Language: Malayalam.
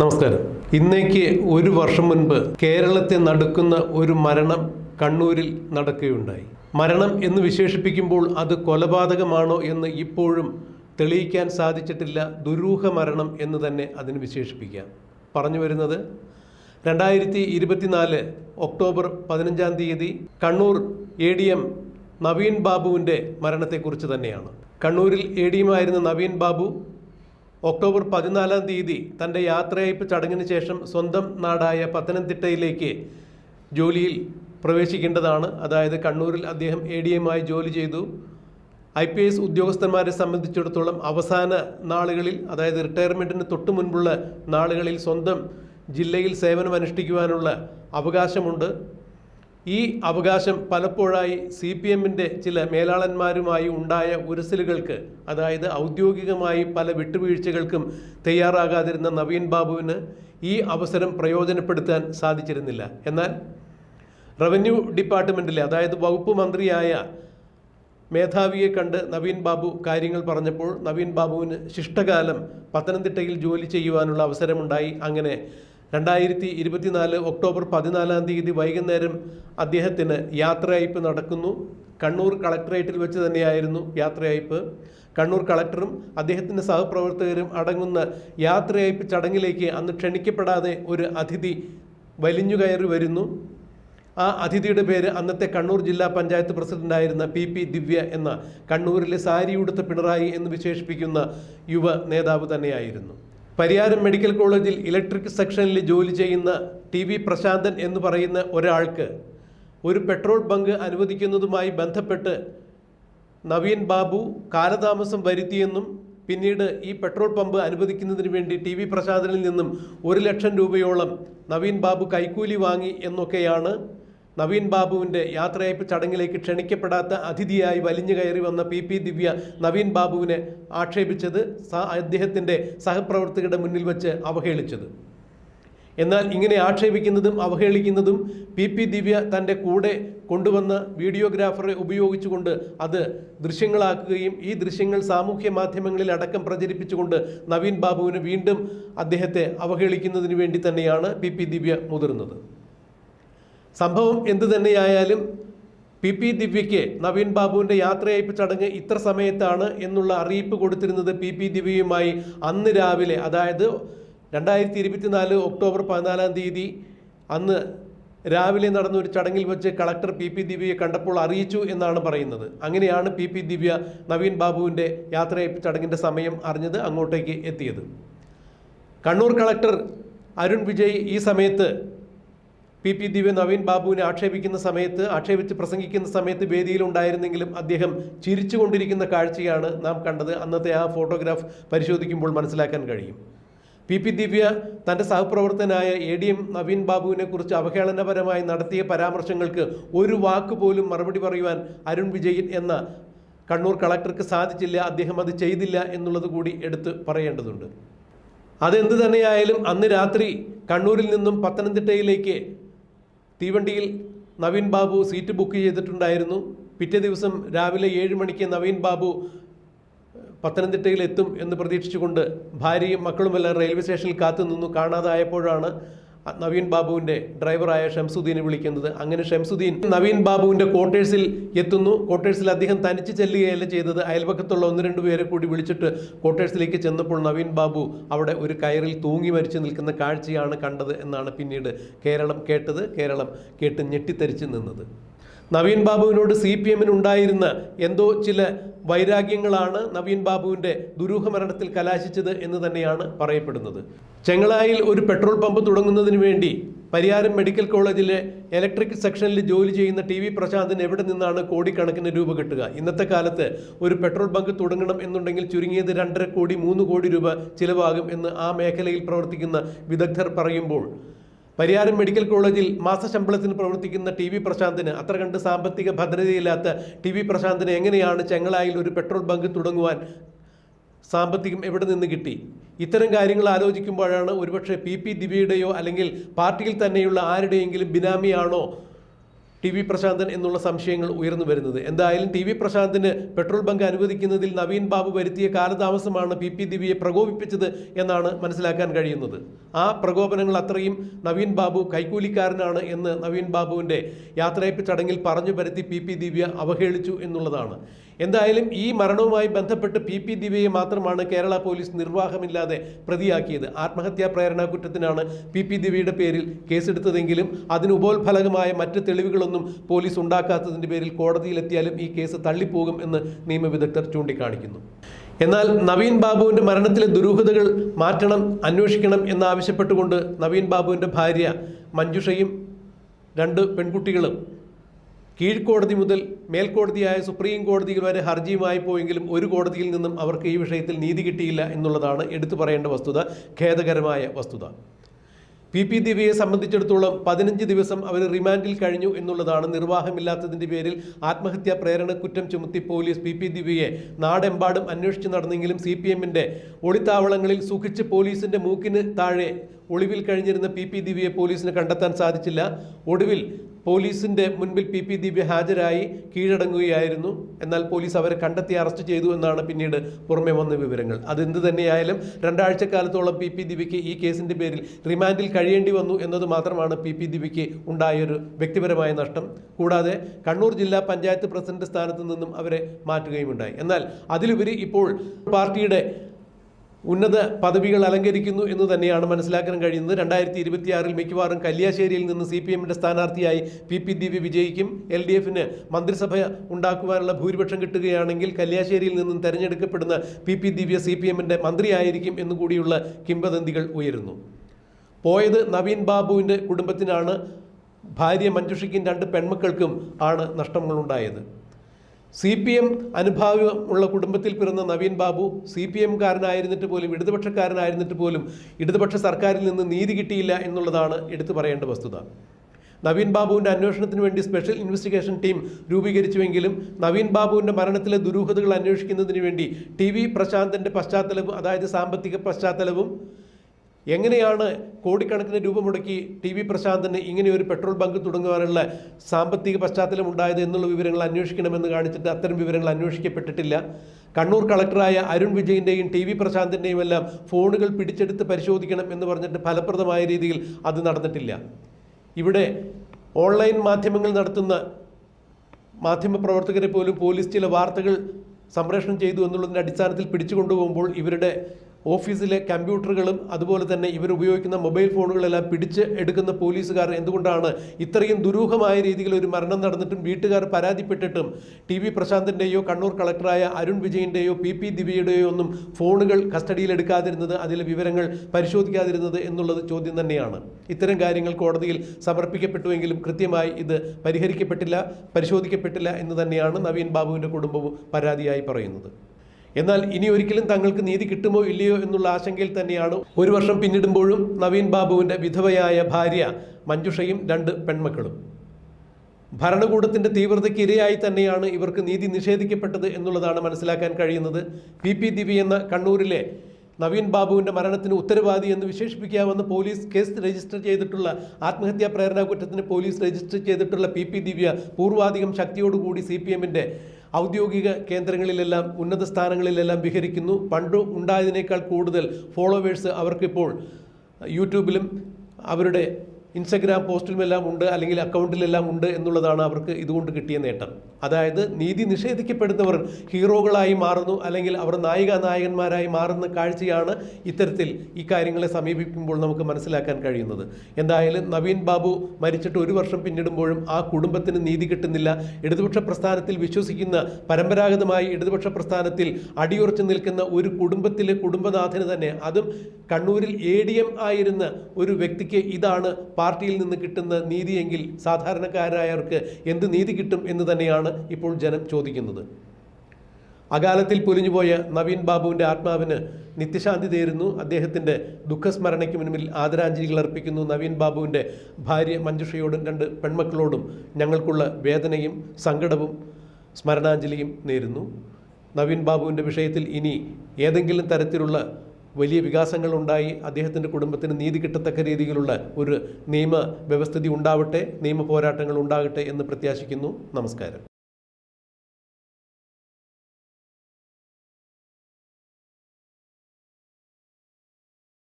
നമസ്കാരം. ഇന്നേക്ക് ഒരു വർഷം മുൻപ് കേരളത്തെ നടുക്കുന്ന ഒരു മരണം കണ്ണൂരിൽ നടക്കുകയുണ്ടായി. മരണം എന്ന് വിശേഷിപ്പിക്കുമ്പോൾ അത് കൊലപാതകമാണോ എന്ന് ഇപ്പോഴും തെളിയിക്കാൻ സാധിച്ചിട്ടില്ല. ദുരൂഹ മരണം എന്ന് തന്നെ അതിന് വിശേഷിപ്പിക്കാം. പറഞ്ഞു വരുന്നത് രണ്ടായിരത്തി ഇരുപത്തിനാല് ഒക്ടോബർ പതിനഞ്ചാം തീയതി Kannur A D M Naveen ബാബുവിന്റെ മരണത്തെക്കുറിച്ച് തന്നെയാണ്. കണ്ണൂരിൽ എ ഡി എം ആയിരുന്ന നവീൻ ബാബു ഒക്ടോബർ പതിനാലാം തീയതി തന്റെ യാത്രയയപ്പ് ചടങ്ങിന് ശേഷം സ്വന്തം നാടായ പത്തനംതിട്ടയിലേക്ക് ജോലിയിൽ പ്രവേശിക്കേണ്ടതാണ്. അതായത് കണ്ണൂരിൽ അദ്ദേഹം എ ഡി എമ്മായി ജോലി ചെയ്തു. ഐ പി എസ് ഉദ്യോഗസ്ഥന്മാരെ സംബന്ധിച്ചിടത്തോളം അവസാന നാളുകളിൽ അതായത് റിട്ടയർമെന്റിന് തൊട്ട് മുൻപുള്ള നാളുകളിൽ സ്വന്തം ജില്ലയിൽ സേവനം അനുഷ്ഠിക്കുവാനുള്ള അവകാശമുണ്ട്. ഈ അവകാശം പലപ്പോഴായി സി പി എമ്മിന്റെ ചില മേലാളന്മാരുമായി ഉണ്ടായ ഉരസലുകൾക്ക് അതായത് ഔദ്യോഗികമായി പല വിട്ടുവീഴ്ചകൾക്കും തയ്യാറാകാതിരുന്ന നവീൻ ബാബുവിന് ഈ അവസരം പ്രയോജനപ്പെടുത്താൻ സാധിച്ചിരുന്നില്ല. എന്നാൽ റവന്യൂ ഡിപ്പാർട്ട്മെന്റിലെ അതായത് വകുപ്പ് മന്ത്രിയായ മേധാവിയെ കണ്ട് നവീൻ ബാബു കാര്യങ്ങൾ പറഞ്ഞപ്പോൾ നവീൻ ബാബുവിന് ശിഷ്ടകാലം പത്തനംതിട്ടയിൽ ജോലി ചെയ്യുവാനുള്ള അവസരമുണ്ടായി. അങ്ങനെ രണ്ടായിരത്തി ഇരുപത്തിനാല് ഒക്ടോബർ പതിനാലാം തീയതി വൈകുന്നേരം അദ്ദേഹത്തിന് യാത്രയയപ്പ് നടക്കുന്നു. കണ്ണൂർ കളക്ടറേറ്റിൽ വെച്ച് തന്നെയായിരുന്നു യാത്രയയപ്പ്. കണ്ണൂർ കളക്ടറും അദ്ദേഹത്തിന്റെ സഹപ്രവർത്തകരും അടങ്ങുന്ന യാത്രയയപ്പ് ചടങ്ങിലേക്ക് അന്ന് ക്ഷണിക്കപ്പെടാതെ ഒരു അതിഥി വലിഞ്ഞു കയറി വരുന്നു. ആ അതിഥിയുടെ പേര് അന്നത്തെ കണ്ണൂർ ജില്ലാ പഞ്ചായത്ത് പ്രസിഡന്റായിരുന്ന പി പി ദിവ്യ എന്ന കണ്ണൂരിലെ സാരിയുടുത്ത പിണറായി എന്ന് വിശേഷിപ്പിക്കുന്ന യുവ നേതാവ് തന്നെയായിരുന്നു. പരിയാരം മെഡിക്കൽ കോളേജിൽ ഇലക്ട്രിക് സെക്ഷനിൽ ജോലി ചെയ്യുന്ന ടി വി പ്രശാന്തൻ എന്ന് പറയുന്ന ഒരാൾക്ക് ഒരു പെട്രോൾ ബങ്ക് അനുവദിക്കുന്നതുമായി ബന്ധപ്പെട്ട് നവീൻ ബാബു കാലതാമസം വരുത്തിയെന്നും പിന്നീട് ഈ പെട്രോൾ പമ്പ് അനുവദിക്കുന്നതിന് വേണ്ടി ടി വി പ്രസാദനിൽ നിന്നും ഒരു ലക്ഷം രൂപയോളം നവീൻ ബാബു കൈക്കൂലി വാങ്ങി എന്നൊക്കെയാണ് നവീൻ ബാബുവിന്റെ യാത്രയയപ്പ് ചടങ്ങിലേക്ക് ക്ഷണിക്കപ്പെടാത്ത അതിഥിയായി വലിഞ്ഞു കയറി വന്ന പി പി ദിവ്യ നവീൻ ബാബുവിനെ ആക്ഷേപിച്ചത് അദ്ദേഹത്തിന്റെ സഹപ്രവർത്തകരുടെ മുന്നിൽ വെച്ച് അവഹേളിച്ചത്. എന്നാൽ ഇങ്ങനെ ആക്ഷേപിക്കുന്നതും അവഹേളിക്കുന്നതും പി പി ദിവ്യ തന്റെ കൂടെ കൊണ്ടുവന്ന വീഡിയോഗ്രാഫറെ ഉപയോഗിച്ചുകൊണ്ട് അത് ദൃശ്യങ്ങളാക്കുകയും ഈ ദൃശ്യങ്ങൾ സാമൂഹ്യ മാധ്യമങ്ങളിൽ അടക്കം പ്രചരിപ്പിച്ചുകൊണ്ട് നവീൻ ബാബുവിന് വീണ്ടും അദ്ദേഹത്തെ അവഹേളിക്കുന്നതിന് വേണ്ടി തന്നെയാണ് പി പി ദിവ്യ മുതിർന്നത്. സംഭവം എന്തു തന്നെയായാലും പി പി ദിവ്യയ്ക്ക് നവീൻ ബാബുവിന്റെ യാത്രയയപ്പ് ചടങ്ങ് ഇത്ര സമയത്താണ് എന്നുള്ള അറിയിപ്പ് കൊടുത്തിരുന്നത് പി പി ദിവ്യയുമായി അന്ന് രാവിലെ. അതായത് രണ്ടായിരത്തി ഇരുപത്തിനാല് ഒക്ടോബർ പതിനാലാം തീയതി അന്ന് രാവിലെ നടന്ന ഒരു ചടങ്ങിൽ വെച്ച് കളക്ടർ പി പി ദിവ്യയെ കണ്ടപ്പോൾ അറിയിച്ചു എന്നാണ് പറയുന്നത്. അങ്ങനെയാണ് പി പി ദിവ്യ നവീൻ ബാബുവിന്റെ യാത്രയയപ്പ് ചടങ്ങിന്റെ സമയം അറിഞ്ഞത് അങ്ങോട്ടേക്ക് എത്തിയത്. കണ്ണൂർ കളക്ടർ അരുൺ വിജയ് ഈ സമയത്ത് പി പി ദിവ്യ നവീൻ ബാബുവിനെ ആക്ഷേപിക്കുന്ന സമയത്ത് ആക്ഷേപിച്ച് പ്രസംഗിക്കുന്ന സമയത്ത് വേദിയിലുണ്ടായിരുന്നെങ്കിലും അദ്ദേഹം ചിരിച്ചുകൊണ്ടിരിക്കുന്ന കാഴ്ചയാണ് നാം കണ്ടത്. അന്നത്തെ ആ ഫോട്ടോഗ്രാഫ് പരിശോധിക്കുമ്പോൾ മനസ്സിലാക്കാൻ കഴിയും. പി പി ദിവ്യ തന്റെ സഹപ്രവർത്തനായ എ ഡി എം നവീൻ ബാബുവിനെ കുറിച്ച് അവഹേളനപരമായി നടത്തിയ പരാമർശങ്ങൾക്ക് ഒരു വാക്ക് പോലും മറുപടി പറയുവാൻ അരുൺ വിജയൻ എന്ന കണ്ണൂർ കളക്ടർക്ക് സാധിച്ചില്ല. അദ്ദേഹം അത് ചെയ്തില്ല എന്നുള്ളത് കൂടി എടുത്ത് പറയേണ്ടതുണ്ട്. അതെന്ത് തന്നെയായാലും അന്ന് രാത്രി കണ്ണൂരിൽ നിന്നും പത്തനംതിട്ടയിലേക്ക് തീവണ്ടിയിൽ നവീൻ ബാബു സീറ്റ് ബുക്ക് ചെയ്തിട്ടുണ്ടായിരുന്നു. പിറ്റേ ദിവസം രാവിലെ ഏഴ് മണിക്ക് നവീൻ ബാബു പത്തനംതിട്ടയിൽ എത്തും എന്ന് പ്രതീക്ഷിച്ചുകൊണ്ട് ഭാര്യയും മക്കളുമെല്ലാം റെയിൽവേ സ്റ്റേഷനിൽ കാത്തുനിന്നു. കാണാതായപ്പോഴാണ് നവീൻ ബാബുവിന്റെ ഡ്രൈവറായ ഷംസുദ്ദീനെ വിളിക്കുന്നത്. അങ്ങനെ ഷംസുദ്ദീൻ നവീൻ ബാബുവിന്റെ ക്വാർട്ടേഴ്സിൽ എത്തുന്നു. ക്വാർട്ടേഴ്സിൽ അദ്ദേഹം തനിച്ച് ചെല്ലുകയല്ല ചെയ്തത്. അയൽപക്കത്തുള്ള ഒന്ന് രണ്ട് പേരെ കൂടി വിളിച്ചിട്ട് ക്വാർട്ടേഴ്സിലേക്ക് ചെന്നപ്പോൾ നവീൻ ബാബു അവിടെ ഒരു കയറിൽ തൂങ്ങി മരിച്ചു നിൽക്കുന്ന കാഴ്ചയാണ് കണ്ടത് എന്നാണ് പിന്നീട് കേരളം കേട്ടത്. കേരളം കേട്ട് ഞെട്ടിത്തരിച്ച് നിന്നത്. നവീൻ ബാബുവിനോട് സി പി എമ്മിന് ഉണ്ടായിരുന്ന എന്തോ ചില വൈരാഗ്യങ്ങളാണ് നവീൻ ബാബുവിന്റെ ദുരൂഹമരണത്തിൽ കലാശിച്ചത് എന്ന് തന്നെയാണ് പറയപ്പെടുന്നത്. ചെങ്ങളായിൽ ഒരു പെട്രോൾ പമ്പ് തുടങ്ങുന്നതിന് വേണ്ടി പരിയാരം മെഡിക്കൽ കോളേജിലെ ഇലക്ട്രിക് സെക്ഷനിൽ ജോലി ചെയ്യുന്ന ടി വി പ്രശാന്തിന് എവിടെ നിന്നാണ് കോടിക്കണക്കിന് രൂപ കിട്ടുക? ഇന്നത്തെ കാലത്ത് ഒരു പെട്രോൾ ബങ്ക് തുടങ്ങണം എന്നുണ്ടെങ്കിൽ ചുരുങ്ങിയത് രണ്ടര കോടി മൂന്ന് കോടി രൂപ ചിലവാകും എന്ന് ആ മേഖലയിൽ പ്രവർത്തിക്കുന്ന വിദഗ്ധർ പറയുമ്പോൾ പരിയാരം മെഡിക്കൽ കോളേജിൽ മാസശമ്പളത്തിന് പ്രവർത്തിക്കുന്ന ടി വി പ്രശാന്തിന് അത്ര കണ്ട് സാമ്പത്തിക ഭദ്രതയില്ലാത്ത ടി വി പ്രശാന്തിന് എങ്ങനെയാണ് ചെങ്ങളായിൽ ഒരു പെട്രോൾ ബങ്ക് തുടങ്ങുവാൻ സാമ്പത്തികം എവിടെ നിന്ന് കിട്ടി? ഇത്തരം കാര്യങ്ങൾ ആലോചിക്കുമ്പോഴാണ് ഒരുപക്ഷെ പി പി ദിവ്യയുടെയോ അല്ലെങ്കിൽ പാർട്ടിയിൽ തന്നെയുള്ള ആരുടെയെങ്കിലും ബിനാമിയാണോ ടി വി പ്രശാന്തൻ എന്നുള്ള സംശയങ്ങൾ ഉയർന്നു വരുന്നത്. എന്തായാലും ടി വി പ്രശാന്തിന് പെട്രോൾ ബങ്ക് അനുവദിക്കുന്നതിൽ നവീൻ ബാബു വരുത്തിയ കാലതാമസമാണ് പി പി ദിവ്യയെ പ്രകോപിപ്പിച്ചത് എന്നാണ് മനസ്സിലാക്കാൻ കഴിയുന്നത്. ആ പ്രകോപനങ്ങൾ അത്രയും നവീൻ ബാബു കൈക്കൂലിക്കാരനാണ് എന്ന് നവീൻ ബാബുവിന്റെ യാത്രയപ്പ് ചടങ്ങിൽ പറഞ്ഞു വരുത്തി പി പി ദിവ്യ അവഹേളിച്ചു എന്നുള്ളതാണ്. എന്തായാലും ഈ മരണവുമായി ബന്ധപ്പെട്ട് പി പി ദിവ്യയെ മാത്രമാണ് കേരള പോലീസ് നിർവാഹമില്ലാതെ പ്രതിയാക്കിയത്. ആത്മഹത്യാ പ്രേരണ കുറ്റത്തിനാണ് പി പി ദിവ്യയുടെ പേരിൽ കേസെടുത്തതെങ്കിലും അതിന് ഉപോത്ഫലകമായ മറ്റ് തെളിവുകളൊന്നും പോലീസ് ഉണ്ടാക്കാത്തതിന്റെ പേരിൽ കോടതിയിലെത്തിയാലും ഈ കേസ് തള്ളിപ്പോകും എന്ന് നിയമവിദഗ്ധർ ചൂണ്ടിക്കാണിക്കുന്നു. എന്നാൽ നവീൻ ബാബുവിന്റെ മരണത്തിലെ ദുരൂഹതകൾ മാറ്റണം അന്വേഷിക്കണം എന്നാവശ്യപ്പെട്ടുകൊണ്ട് നവീൻ ബാബുവിന്റെ ഭാര്യ മഞ്ജുഷയും രണ്ട് പെൺകുട്ടികളും കീഴ്ക്കോടതി മുതൽ മേൽക്കോടതിയായ സുപ്രീം കോടതിയിൽ വരെ ഹർജിയുമായി പോയെങ്കിലും ഒരു കോടതിയിൽ നിന്നും അവർക്ക് ഈ വിഷയത്തിൽ നീതി കിട്ടിയില്ല എന്നുള്ളതാണ് എടുത്തു പറയേണ്ട വസ്തുത ഖേദകരമായ വസ്തുത. പി പി ദിവ്യയെ സംബന്ധിച്ചിടത്തോളം പതിനഞ്ച് ദിവസം അവർ റിമാൻഡിൽ കഴിഞ്ഞു എന്നുള്ളതാണ് നിർവാഹമില്ലാത്തതിന്റെ പേരിൽ ആത്മഹത്യാ പ്രേരണ കുറ്റം ചുമത്തി പോലീസ് പി പി ദിവ്യയെ നാടെമ്പാടും അന്വേഷിച്ച് നടന്നെങ്കിലും സി പി എമ്മിന്റെ ഒളിത്താവളങ്ങളിൽ സുഖിച്ച് പോലീസിന്റെ മൂക്കിന് താഴെ ഒളിവിൽ കഴിഞ്ഞിരുന്ന പി പി ദിവ്യയെ പോലീസിന് കണ്ടെത്താൻ സാധിച്ചില്ല. ഒടുവിൽ പോലീസിന്റെ മുൻപിൽ പി പി ദിവ്യ ഹാജരായി കീഴടങ്ങുകയായിരുന്നു. എന്നാൽ പോലീസ് അവരെ കണ്ടെത്തി അറസ്റ്റ് ചെയ്തു എന്നാണ് പിന്നീട് പുറമെ വന്ന വിവരങ്ങൾ. അതെന്ത് തന്നെയായാലും രണ്ടാഴ്ച കാലത്തോളം പി പി ദിവ്യയ്ക്ക് ഈ കേസിന്റെ പേരിൽ റിമാൻഡിൽ കഴിയേണ്ടി വന്നു എന്നത് മാത്രമാണ് പി പി ദിവ്യയ്ക്ക് ഉണ്ടായൊരു വ്യക്തിപരമായ നഷ്ടം. കൂടാതെ കണ്ണൂർ ജില്ലാ പഞ്ചായത്ത് പ്രസിഡന്റ് സ്ഥാനത്ത് നിന്നും അവരെ മാറ്റുകയും ഉണ്ടായി എന്നാൽ അതിലുപരി ഇപ്പോൾ പാർട്ടിയുടെ ഉന്നത പദവികൾ അലങ്കരിക്കുന്നു എന്ന് തന്നെയാണ് മനസ്സിലാക്കാൻ കഴിയുന്നത്. രണ്ടായിരത്തി ഇരുപത്തിയാറിൽ മിക്കവാറും കല്യാശ്ശേരിയിൽ നിന്ന് സി പി എമ്മിന്റെ സ്ഥാനാർത്ഥിയായി പി പി ദിവ്യ വിജയിക്കും. എൽ ഡി എഫിന് മന്ത്രിസഭ ഉണ്ടാക്കുവാനുള്ള ഭൂരിപക്ഷം കിട്ടുകയാണെങ്കിൽ കല്യാശ്ശേരിയിൽ നിന്നും തെരഞ്ഞെടുക്കപ്പെടുന്ന P P Divya C P എമ്മിന്റെ മന്ത്രിയായിരിക്കും എന്നുകൂടിയുള്ള കിംവദന്തികൾ ഉയരുന്നു. പോയത് നവീൻ ബാബുവിന്റെ കുടുംബത്തിനാണ്. ഭാര്യ മഞ്ജുഷിക്കും രണ്ട് പെൺമക്കൾക്കും ആണ് നഷ്ടങ്ങളുണ്ടായത്. സി പി എം അനുഭാവമുള്ള കുടുംബത്തിൽ പിറന്ന നവീൻ ബാബു സി പി എംകാരനായിരുന്നിട്ട് പോലും ഇടതുപക്ഷക്കാരനായിരുന്നിട്ട് പോലും ഇടതുപക്ഷ സർക്കാരിൽ നിന്ന് നീതി കിട്ടിയില്ല എന്നുള്ളതാണ് എടുത്തു പറയേണ്ട വസ്തുത. നവീൻ ബാബുവിന്റെ അന്വേഷണത്തിന് വേണ്ടി സ്പെഷ്യൽ ഇൻവെസ്റ്റിഗേഷൻ ടീം രൂപീകരിച്ചുവെങ്കിലും നവീൻ ബാബുവിന്റെ മരണത്തിലെ ദുരൂഹതകൾ അന്വേഷിക്കുന്നതിന് വേണ്ടി ടി വി പ്രശാന്തിന്റെ പശ്ചാത്തലവും അതായത് സാമ്പത്തിക പശ്ചാത്തലവും എങ്ങനെയാണ് കോടിക്കണക്കിന് രൂപ മുടക്കി ടി വി പ്രശാന്തന് ഇങ്ങനെ ഒരു പെട്രോൾ ബങ്ക് തുടങ്ങുവാനുള്ള സാമ്പത്തിക പശ്ചാത്തലം ഉണ്ടായത് എന്നുള്ള വിവരങ്ങൾ അന്വേഷിക്കണമെന്ന് കാണിച്ചിട്ട് അത്തരം വിവരങ്ങൾ അന്വേഷിക്കപ്പെട്ടിട്ടില്ല. കണ്ണൂർ കളക്ടറായ അരുൺ വിജയിന്റെയും ടി വി പ്രശാന്തിന്റെയും എല്ലാം ഫോണുകൾ പിടിച്ചെടുത്ത് പരിശോധിക്കണം എന്ന് പറഞ്ഞിട്ട് ഫലപ്രദമായ രീതിയിൽ അത് നടന്നിട്ടില്ല. ഇവിടെ ഓൺലൈൻ മാധ്യമങ്ങൾ നടത്തുന്ന മാധ്യമപ്രവർത്തകരെ പോലും പോലീസ് ചില വാർത്തകൾ സംപ്രേഷണം ചെയ്തു എന്നുള്ളതിന്റെ അടിസ്ഥാനത്തിൽ പിടിച്ചുകൊണ്ടുപോകുമ്പോൾ ഇവരുടെ ഓഫീസിലെ കമ്പ്യൂട്ടറുകളും അതുപോലെ തന്നെ ഇവർ ഉപയോഗിക്കുന്ന മൊബൈൽ ഫോണുകളെല്ലാം പിടിച്ച് എടുക്കുന്ന പോലീസുകാർ എന്തുകൊണ്ടാണ് ഇത്രയും ദുരൂഹമായ രീതിയിൽ ഒരു മരണം നടന്നിട്ടും വീട്ടുകാർ പരാതിപ്പെട്ടിട്ടും ടി വി പ്രശാന്തിന്റെയോ കണ്ണൂർ കളക്ടറായ അരുൺ വിജയിന്റെയോ പി പി ദിവ്യയുടെയോ ഒന്നും ഫോണുകൾ കസ്റ്റഡിയിൽ എടുക്കാതിരുന്നത് അതിലെ വിവരങ്ങൾ പരിശോധിക്കാതിരുന്നത് എന്നുള്ളത് ചോദ്യം തന്നെയാണ്. ഇത്തരം കാര്യങ്ങൾ കോടതിയിൽ സമർപ്പിക്കപ്പെട്ടുവെങ്കിലും കൃത്യമായി ഇത് പരിഹരിക്കപ്പെട്ടില്ല പരിശോധിക്കപ്പെട്ടില്ല എന്ന് തന്നെയാണ് നവീൻ ബാബുവിന്റെ കുടുംബവും പരാതിയായി പറയുന്നത്. എന്നാൽ ഇനി ഒരിക്കലും തങ്ങൾക്ക് നീതി കിട്ടുമോ ഇല്ലയോ എന്നുള്ള ആശങ്കയിൽ തന്നെയാണ് ഒരു വർഷം പിന്നിടുമ്പോഴും നവീൻ ബാബുവിന്റെ വിധവയായ ഭാര്യ മഞ്ജുഷയും രണ്ട് പെൺമക്കളും. ഭരണകൂടത്തിന്റെ തീവ്രതയ്ക്ക് ഇരയായി തന്നെയാണ് ഇവർക്ക് നീതി നിഷേധിക്കപ്പെട്ടത് എന്നുള്ളതാണ് മനസ്സിലാക്കാൻ കഴിയുന്നത്. പി പി ദിവി എന്ന കണ്ണൂരിലെ നവീൻ ബാബുവിന്റെ മരണത്തിന് ഉത്തരവാദി എന്ന് വിശേഷിപ്പിക്കാമെന്ന് പോലീസ് കേസ് രജിസ്റ്റർ ചെയ്തിട്ടുള്ള ആത്മഹത്യാ പ്രേരണ കുറ്റത്തിന് പോലീസ് രജിസ്റ്റർ ചെയ്തിട്ടുള്ള പി പി ദിവ്യ പൂർവാധികം ശക്തിയോടുകൂടി സി പി എമ്മിന്റെ ഔദ്യോഗിക കേന്ദ്രങ്ങളിലെല്ലാം ഉന്നത സ്ഥാനങ്ങളിലെല്ലാം വിഹരിക്കുന്നു. പണ്ട് ഉണ്ടായതിനേക്കാൾ കൂടുതൽ ഫോളോവേഴ്സ് അവർക്കിപ്പോൾ യൂട്യൂബിലും അവരുടെ ഇൻസ്റ്റഗ്രാം പോസ്റ്റിലുമെല്ലാം ഉണ്ട് അല്ലെങ്കിൽ അക്കൗണ്ടിലെല്ലാം ഉണ്ട് എന്നുള്ളതാണ് അവർക്ക് ഇതുകൊണ്ട് കിട്ടിയ നേട്ടം. അതായത് നീതി നിഷേധിക്കപ്പെടുന്നവർ ഹീറോകളായി മാറുന്നു അല്ലെങ്കിൽ അവർ നായിക നായകന്മാരായി മാറുന്ന കാഴ്ചയാണ് ഇത്തരത്തിൽ ഈ കാര്യങ്ങളെ സമീപിക്കുമ്പോൾ നമുക്ക് മനസ്സിലാക്കാൻ കഴിയുന്നത്. എന്തായാലും നവീൻ ബാബു മരിച്ചിട്ട് ഒരു വർഷം പിന്നിടുമ്പോഴും ആ കുടുംബത്തിന് നീതി കിട്ടുന്നില്ല. ഇടതുപക്ഷ പ്രസ്ഥാനത്തിൽ വിശ്വസിക്കുന്ന പരമ്പരാഗതമായി ഇടതുപക്ഷ പ്രസ്ഥാനത്തിൽ അടിയുറച്ചു നിൽക്കുന്ന ഒരു കുടുംബത്തിലെ കുടുംബനാഥന് തന്നെ അതും കണ്ണൂരിൽ എ ഡി എം ആയിരുന്ന ഒരു വ്യക്തിക്ക് ഇതാണ് പാർട്ടിയിൽ നിന്ന് കിട്ടുന്ന നീതിയെങ്കിൽ സാധാരണക്കാരായവർക്ക് എന്ത് നീതി കിട്ടും എന്ന് തന്നെയാണ് ഇപ്പോൾ ജനം ചോദിക്കുന്നത്. അകാലത്തിൽ പൊലിഞ്ഞുപോയ നവീൻ ബാബുവിന്റെ ആത്മാവിന് നിത്യശാന്തി തേരുന്നു. അദ്ദേഹത്തിന്റെ ദുഃഖസ്മരണയ്ക്ക് മുന്നിൽ ആദരാഞ്ജലികൾ അർപ്പിക്കുന്നു. നവീൻ ബാബുവിന്റെ ഭാര്യ മഞ്ജുഷയോടും രണ്ട് പെൺമക്കളോടും ഞങ്ങൾക്കുള്ള വേദനയും സങ്കടവും സ്മരണാഞ്ജലിയും നേരുന്നു. നവീൻ ബാബുവിന്റെ വിഷയത്തിൽ ഇനി ഏതെങ്കിലും തരത്തിലുള്ള വലിയ വികാസങ്ങൾ ഉണ്ടായി അദ്ദേഹത്തിന്റെ കുടുംബത്തിന് നീതി കിട്ടത്തക്ക രീതിയിലുള്ള ഒരു നിയമ വ്യവസ്ഥിതി ഉണ്ടാവട്ടെ നിയമ പോരാട്ടങ്ങൾ ഉണ്ടാകട്ടെ എന്ന് പ്രത്യാശിക്കുന്നു. നമസ്കാരം.